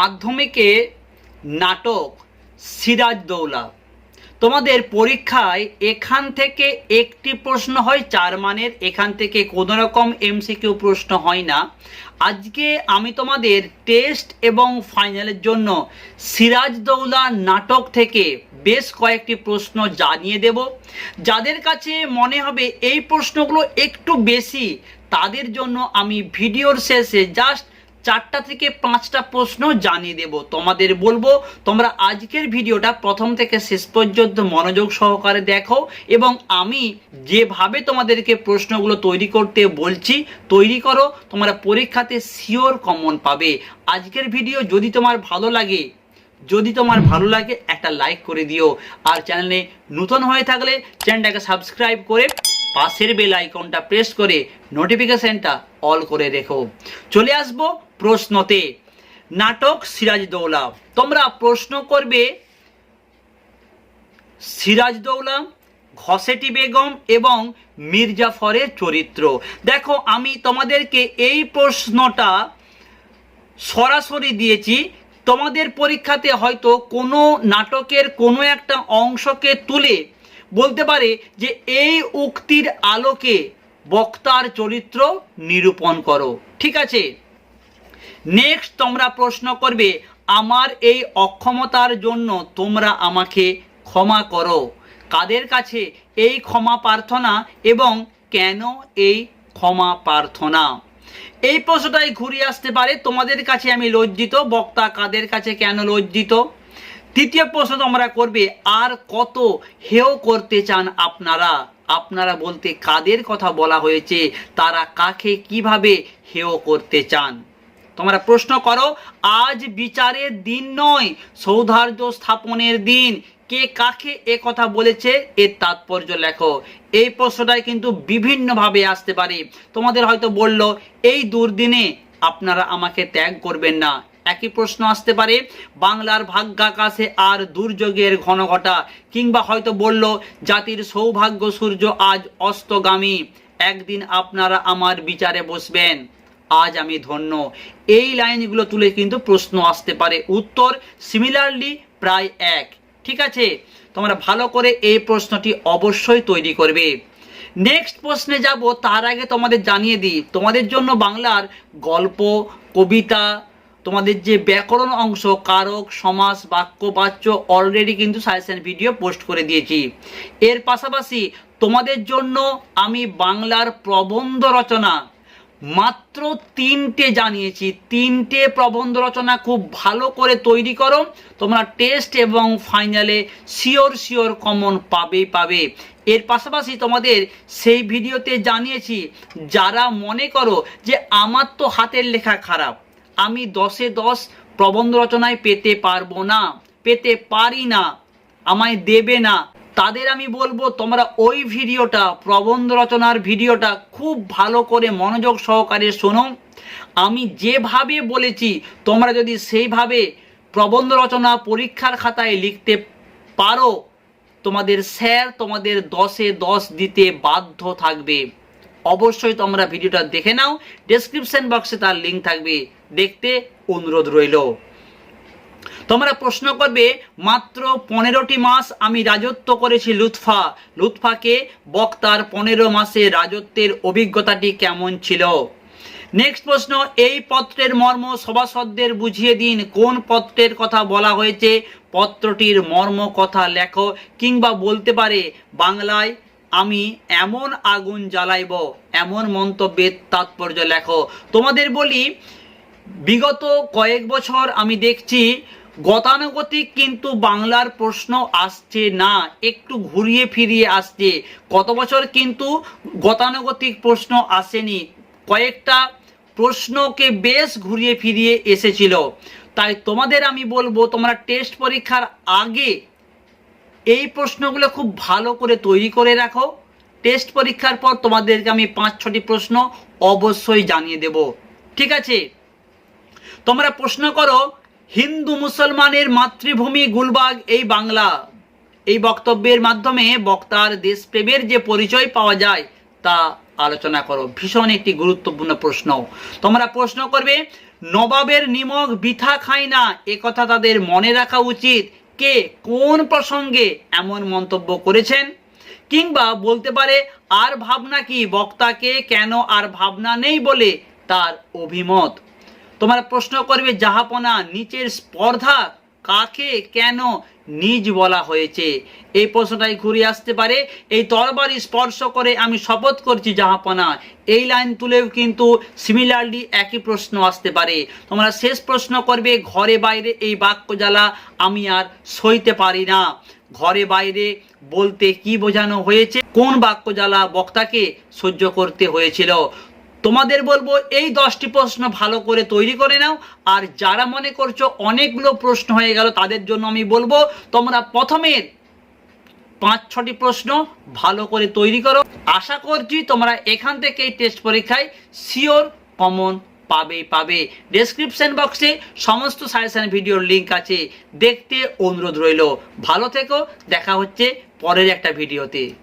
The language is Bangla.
মাধ্যমিকে নাটক সিরাজ দৌলা। তোমাদের পরীক্ষায় এখান থেকে একটি প্রশ্ন হয়, চার মানের। এখান থেকে কোনো রকম এমসিকিউ প্রশ্ন হয় না। আজকে আমি তোমাদের টেস্ট এবং ফাইনালের জন্য সিরাজ দৌলা নাটক থেকে বেশ কয়েকটি প্রশ্ন জানিয়ে দেব। যাদের কাছে মনে হবে এই প্রশ্নগুলো একটু বেশি, তাদের জন্য আমি ভিডিওর শেষে জাস্ট চারটা থেকে পাঁচটা প্রশ্ন জানিয়ে দেব। তোমাদের বলব, তোমরা আজকের ভিডিওটা প্রথম থেকে শেষ পর্যন্ত মনোযোগ সহকারে দেখো এবং আমি যেভাবে তোমাদেরকে প্রশ্নগুলো তৈরি করতে বলছি, তৈরি করো, তোমরা পরীক্ষাতে শিওর কমন পাবে। আজকের ভিডিও যদি তোমার ভালো লাগে, যদি তোমার ভালো লাগে, একটা লাইক করে দিও। আর চ্যানেলে নতুন হয়ে থাকলে চ্যানেলটাকে সাবস্ক্রাইব করে পাশের বেল আইকনটা প্রেস করে নোটিফিকেশনটা অল করে রেখো। চলে আসব প্রশ্নতে। নাটক সিরাজ দৌলা। তোমরা প্রশ্ন করবে, সিরাজ দৌলা ঘসেটি বেগম এবং মির্জাফরের চরিত্র। দেখো, আমি তোমাদেরকে এই প্রশ্নটা সরাসরি দিয়েছি। তোমাদের পরীক্ষাতে হয়তো কোনো নাটকের কোনো একটা অংশকে তুলে বলতে পারে যে এই উক্তির আলোকে বক্তার চরিত্র নিরূপণ করো। ঠিক আছে? নেক্সট তোমরা প্রশ্ন করবে, আমার এই অক্ষমতার জন্য তোমরা আমাকে ক্ষমা করো। কাদের কাছে? এই ক্ষমা প্রার্থনা এবং কেন এই ক্ষমা প্রার্থনা? এই প্রশ্নটাই ঘুরিয়ে আসতে পারে। তোমাদের কাছে আমি লজ্জিত, বক্তা কাদের কাছে কেন লজ্জিত? তৃতীয় প্রশ্ন তোমরা করবে, আর কত হেয় করতে চান আপনারা? আপনারা বলতে কাদের কথা বলা হয়েছে? তারা কাকে কীভাবে হেয় করতে চান? তোমরা প্রশ্ন করো, আজ বিচারের দিন নয় সৌধার্য স্থাপনের দিন। কে কাকে এ কথা বলেছে? এর তাৎপর্য লেখো। এই প্রশ্নটাই কিন্তু বিভিন্নভাবে আসতে পারে। তোমাদের হয়তো বলল, এই দুর্দিনে আপনারা আমাকে ত্যাগ করবেন না। একই প্রশ্ন আসতে পারে, বাংলার ভাগ্যাকাশে আর দুর্যোগের ঘন ঘটা কিংবা হয়তো বলল, জাতির সৌভাগ্য সূর্য আজ অস্তগামী, একদিন আপনারা আমার বিচারে বসবেন, আজ আমি ধন্য। এই লাইনগুলো তুলে কিন্তু প্রশ্ন আসতে পারে। উত্তর সিমিলারলি প্রায় এক। ঠিক আছে? তোমরা ভালো করে এই প্রশ্নটি অবশ্যই তৈরি করবে। নেক্সট প্রশ্নে যাব, তার আগে তোমাদের জানিয়ে দিই, তোমাদের জন্য বাংলার গল্প, কবিতা তোমাদের যে ব্যাকরণ অংশ, কারক, সমাস, বাক্য, বাচ্য অলরেডি কিন্তু সাজেশন ভিডিও পোস্ট করে দিয়েছি। এর পাশাপাশি তোমাদের জন্য আমি বাংলার প্রবন্ধ রচনা মাত্র তিনটে জানিয়েছি। তিনটে প্রবন্ধ রচনা খুব ভালো করে তৈরি করো, তোমরা টেস্ট এবং ফাইনালে শিওর শিওর কমন পাবেই পাবে। এর পাশাপাশি তোমাদের সেই ভিডিওতে জানিয়েছি, যারা মনে করো যে আমার তো হাতের লেখা খারাপ আমি দশে দশ প্রবন্ধ রচনায় পেতে পারব না, পেতে পারি না, আমায় দেবে না। তাদের আমি বলব, তোমরা ওই ভিডিওটা, প্রবন্ধ রচনার ভিডিওটা খুব ভালো করে মনোযোগ সহকারে শোনো। আমি যেভাবে বলেছি, তোমরা যদি সেইভাবে প্রবন্ধ রচনা পরীক্ষার খাতায় লিখতে পারো, তোমাদের স্যার তোমাদের দশে দশ দিতে বাধ্য থাকবে। অবশ্যই তোমরা ভিডিওটা দেখে নাও। ডেসক্রিপশন বক্সে তার লিঙ্ক থাকবে। দেখতে অনুরোধ রইল। তোমরা প্রশ্ন করবে, মাত্র পনেরোটি মাস আমি রাজত্ব করেছি লুৎফা। লুৎফাকে বক্তার পনেরো মাসে রাজত্বের অভিজ্ঞতাটি কেমন ছিল? নেক্সট প্রশ্ন, এই পত্রের মর্ম সভাসদদের বুঝিয়ে দিন। কোন পত্রের কথা বলা হয়েছে? পত্রটির মর্ম কথা লেখো কিংবা বলতে পারে। বাংলায় আমি এমন আগুন জ্বালাইব, এমন মন্তব্যের তাৎপর্য লেখো। তোমাদের বলি, বিগত কয়েক বছর আমি দেখছি, গতানুগতিক কিন্তু বাংলার প্রশ্ন আসছে না, একটু ঘুরিয়ে ফিরিয়ে আসছে। গত বছর কিন্তু গতানুগতিক প্রশ্ন আসেনি। কয়েকটা প্রশ্নকে বেশ ঘুরিয়ে ফিরিয়ে এসেছিল। তাই তোমাদের আমি বলব, তোমরা টেস্ট পরীক্ষার আগে এই প্রশ্নগুলো খুব ভালো করে তৈরি করে রাখো। টেস্ট পরীক্ষার পর তোমাদেরকে আমি পাঁচ, ছটি প্রশ্ন অবশ্যই জানিয়ে দেব। ঠিক আছে? তোমরা প্রশ্ন করো, হিন্দু মুসলমানের মাতৃভূমি গুলবাগ, এই বাংলা। এই বক্তব্যের মাধ্যমে বক্তার দেশপ্রেমের যে পরিচয় পাওয়া যায়, তা আলোচনা করো। ভীষণ একটি গুরুত্বপূর্ণ প্রশ্ন। তোমরা প্রশ্ন করবে, নবাবের নিমক বৃথা খায় না, এ কথা তাদের মনে রাখা উচিত। কে কোন প্রসঙ্গে এমন মন্তব্য করেছেন? কিংবা বলতে পারে, আর ভাবনা কি? বক্তাকে কেন আর ভাবনা নেই বলে তার অভিমত? তোমার প্রশ্ন করবে, জাহাপনা, নিচের স্পর্ধা কাকে কেন নিজ বলা হয়েছে? এই প্রশ্নটাই ঘুরে আসতে পারে। এই তরবারি স্পর্শ করে আমি শপথ করছি জাহাপনা। এই লাইন তুলেও কিন্তু সিমিলারলি একই প্রশ্ন আসতে পারে। তোমরা শেষ প্রশ্ন করবে, ঘরে বাইরে এই বাক্য জ্বালা আমি আর সইতে পারি না। ঘরে বাইরে বলতে কি বোঝানো হয়েছে? কোন বাক্য জ্বালা বক্তাকে সহ্য করতে হয়েছিল? তোমাদের বলব, এই দশটি প্রশ্ন ভালো করে তৈরি করে নাও। আর যারা মনে করছ অনেকগুলো প্রশ্ন হয়ে গেল, তাদের জন্য আমি বলব, তোমরা প্রথমের পাঁচ, ছটি প্রশ্ন ভালো করে তৈরি করো। আশা করছি তোমরা এখান থেকে টেস্ট পরীক্ষায় শিওর কমন পাবে পাবে। ডেসক্রিপশন বক্সে সমস্ত সাজেশন ভিডিওর লিঙ্ক আছে। দেখতে অনুরোধ রইল। ভালো থেকো, দেখা হচ্ছে পরের একটা ভিডিওতে